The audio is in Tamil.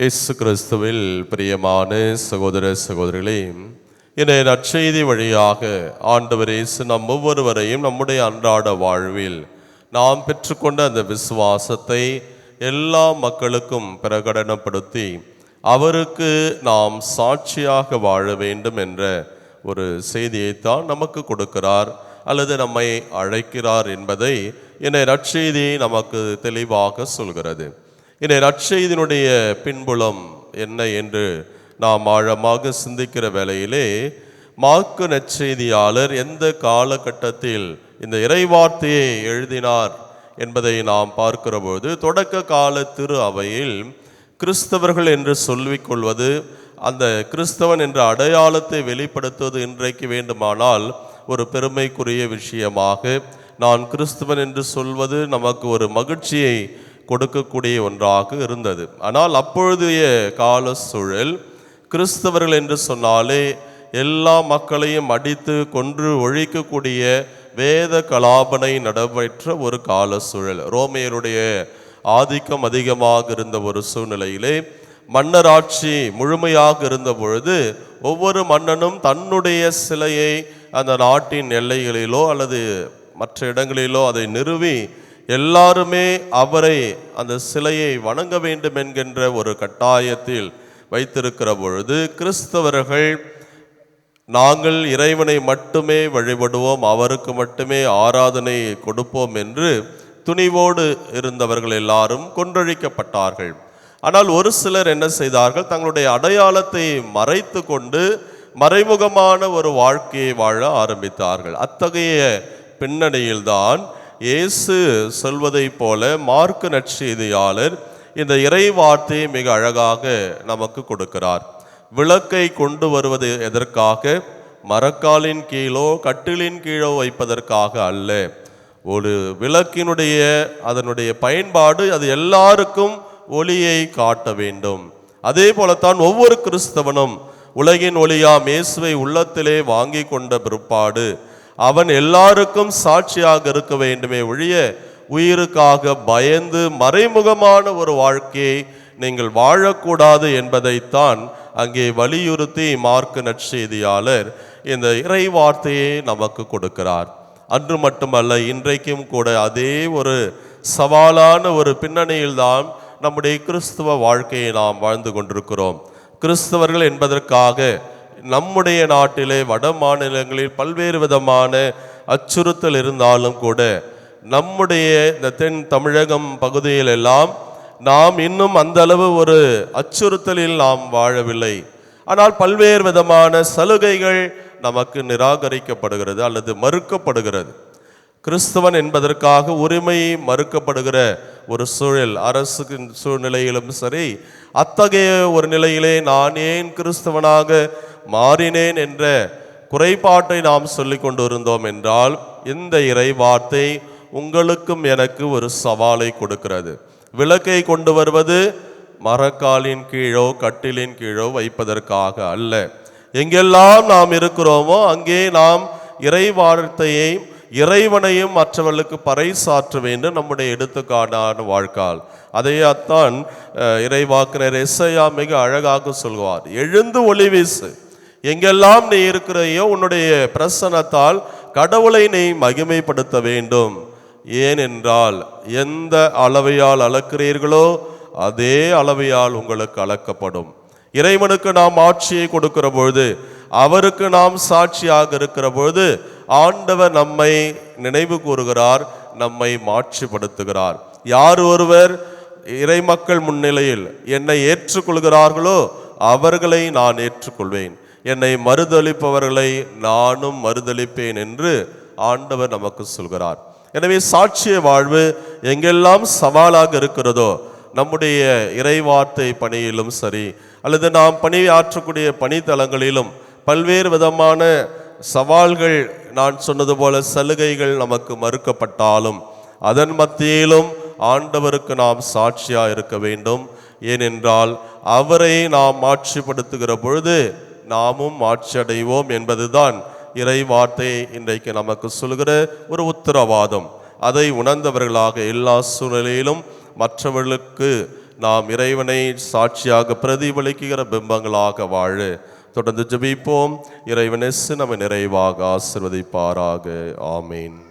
இயேசு கிறிஸ்துவில் பிரியமான சகோதர சகோதரிகளே இன்றைய நற்செய்தி வழியாக ஆண்டவர் இயேசு நம் ஒவ்வொருவரையும் நம்முடைய அன்றாட வாழ்வில் நாம் பெற்றுக்கொண்ட அந்த விசுவாசத்தை எல்லா மக்களுக்கும் பிரகடனப்படுத்தி அவருக்கு நாம் சாட்சியாக வாழ வேண்டும் என்ற ஒரு செய்தியைத்தான் நமக்கு கொடுக்கிறார் அல்லது நம்மை அழைக்கிறார் என்பதை இன்றைய நற்செய்தி நமக்கு தெளிவாக சொல்கிறது. இந்த நற்செய்தியினுடைய பின்புலம் என்ன என்று நாம் ஆழமாக சிந்திக்கிற வேளையிலே மாக்கு நற்செய்தியாளர் எந்த காலகட்டத்தில் இந்த இறைவார்த்தையை எழுதினார் என்பதை நாம் பார்க்கிறபோது தொடக்க கால திரு அவையில் கிறிஸ்தவர்கள் என்று சொல்லிக்கொள்வது அந்த கிறிஸ்தவன் என்ற அடையாளத்தை வெளிப்படுத்துவது இன்றைக்கு வேண்டுமானால் ஒரு பெருமைக்குரிய விஷயமாக நான் கிறிஸ்தவன் என்று சொல்வது நமக்கு ஒரு மகிழ்ச்சியை கொடுக்கக்கூடிய ஒன்றாக இருந்தது. ஆனால் அப்பொழுதைய கால சூழல் கிறிஸ்தவர்கள் என்று சொன்னாலே எல்லா மக்களையும் அடித்து கொன்று ஒழிக்கக்கூடிய வேத கலாபனை நடைபெற்ற ஒரு கால சூழல். ரோமையருடைய ஆதிக்கம் அதிகமாக இருந்த ஒரு சூழ்நிலையிலே மன்னராட்சி முழுமையாக இருந்த பொழுது ஒவ்வொரு மன்னனும் தன்னுடைய சிலையை அந்த நாட்டின் எல்லைகளிலோ அல்லது மற்ற இடங்களிலோ அதை நிறுவி எல்லாருமே அவரை அந்த சிலையை வணங்க வேண்டும் என்கின்ற ஒரு கட்டாயத்தில் வைத்திருக்கிற பொழுது கிறிஸ்தவர்கள் நாங்கள் இறைவனை மட்டுமே வழிபடுவோம் அவருக்கு மட்டுமே ஆராதனை கொடுப்போம் என்று துணிவோடு இருந்தவர்கள் எல்லாரும் கொன்றழிக்கப்பட்டார்கள். ஆனால் ஒரு சிலர் என்ன செய்தார்கள்? தங்களுடைய அடையாளத்தை மறைத்து கொண்டு மறைமுகமான ஒரு வாழ்க்கையை வாழ ஆரம்பித்தார்கள். அத்தகைய பின்னணியில்தான் இயேசு சொல்வதைப் போல மார்க்கு நற்செய்தியாளர் இந்த இறை வார்த்தையை மிக அழகாக நமக்கு கொடுக்கிறார். விளக்கை கொண்டு வருவது எதற்காக? மரக்காலின் கீழோ கட்டிலின் கீழோ வைப்பதற்காக அல்ல. ஒரு விளக்கினுடைய அதனுடைய பயன்பாடு அது எல்லாருக்கும் ஒளியை காட்ட வேண்டும். அதே போலத்தான் ஒவ்வொரு கிறிஸ்தவனும் உலகின் ஒளியாம் இயேசுவை உள்ளத்திலே வாங்கி கொண்ட பிற்பாடு அவன் எல்லாருக்கும் சாட்சியாக இருக்க வேண்டுமே ஒழிய உயிருக்காக பயந்து மறைமுகமான ஒரு வாழ்க்கையை நீங்கள் வாழக்கூடாது என்பதைத்தான் அங்கே வலியுறுத்தி மார்க்க நற்செய்தியாளர் இந்த இறை வார்த்தையை நமக்கு கொடுக்கிறார். அன்று மட்டுமல்ல இன்றைக்கும் கூட அதே ஒரு சவாலான ஒரு பின்னணியில்தான் நம்முடைய கிறிஸ்துவ வாழ்க்கையை நாம் வாழ்ந்து கொண்டிருக்கிறோம். கிறிஸ்தவர்கள் என்பதற்காக நம்முடைய நாட்டிலே வட மாநிலங்களில் பல்வேறு விதமான அச்சுறுத்தல் இருந்தாலும் கூட நம்முடைய இந்த தென் தமிழகம் பகுதியில் எல்லாம் நாம் இன்னும் அந்த அளவு ஒரு அச்சுறுத்தலில் நாம் வாழவில்லை. ஆனால் பல்வேறு விதமான சலுகைகள் நமக்கு நிராகரிக்கப்படுகிறது அல்லது மறுக்கப்படுகிறது. கிறிஸ்தவன் என்பதற்காக உரிமை மறுக்கப்படுகிற ஒரு சூழல் அரசு சூழ்நிலையிலும் சரி அத்தகைய ஒரு நிலையிலே நான் ஏன் கிறிஸ்தவனாக மாறினேன் என்ற குறைபாட்டை நாம் சொல்லிக் கொண்டு இருந்தோம் என்றால் இந்த இறை வார்த்தை உங்களுக்கும் எனக்கு ஒரு சவாலை கொடுக்கிறது. விளக்கை கொண்டு வருவது மரக்காலின் கீழோ கட்டிலின் கீழோ வைப்பதற்காக அல்ல. எங்கெல்லாம் நாம் இருக்கிறோமோ அங்கே நாம் இறை வார்த்தையை இறைவனையும் மற்றவர்களுக்கு பறைசாற்ற வேண்டும் நம்முடைய எடுத்துக்காட்டான வாழ்க்கால். அதையாத்தான் அஹ், இறைவாக்கினர் எஸ்ஐயா மிக அழகாக சொல்வார் எழுந்து ஒளி வீசு. எங்கெல்லாம் நீ இருக்கிறையோ உன்னுடைய பிரசனத்தால் கடவுளை நீ மகிமைப்படுத்த வேண்டும். ஏனென்றால் எந்த அளவையால் அளக்கிறீர்களோ அதே அளவையால் உங்களுக்கு அளக்கப்படும். இறைவனுக்கு நாம் ஆட்சியை கொடுக்கிற பொழுது அவருக்கு நாம் சாட்சியாக இருக்கிற பொழுது ஆண்டவர் நம்மை நினைவு கூறுகிறார் நம்மை மாட்சிப்படுத்துகிறார். யார் ஒருவர் இறைமக்கள் முன்னிலையில் என்னை ஏற்றுக்கொள்கிறார்களோ அவர்களை நான் ஏற்றுக்கொள்வேன். என்னை மறுதளிப்பவர்களை நானும் மறுதளிப்பேன் என்று ஆண்டவர் நமக்கு சொல்கிறார். எனவே சாட்சிய வாழ்வு எங்கெல்லாம் சவாலாக இருக்கிறதோ நம்முடைய இறைவார்த்தை பணியிலும் சரி அல்லது நாம் பணியாற்றக்கூடிய பணித்தலங்களிலும் பல்வேறு விதமான சவால்கள் நான் சொன்னது போல சலுகைகள் நமக்கு மறுக்கப்பட்டாலும் அதன் மத்தியிலும் ஆண்டவருக்கு நாம் சாட்சியாக இருக்க வேண்டும். ஏனென்றால் அவரை நாம் ஆட்சிப்படுத்துகிற பொழுது நாமும் ஆட்சியடைவோம் என்பதுதான் இறை வார்த்தை இன்றைக்கு நமக்கு சொல்கிற ஒரு உத்தரவாதம். அதை உணர்ந்தவர்களாக எல்லா சூழ்நிலையிலும் மற்றவர்களுக்கு நாம் இறைவனை சாட்சியாக பிரதிபலிக்கிற பிம்பங்களாக வாழு. தொடர்ந்து ஜபிப்போம். இறைவனேசு நம்மை நிறைவாக ஆசிர்வதிப்பாராக. ஆமீன்.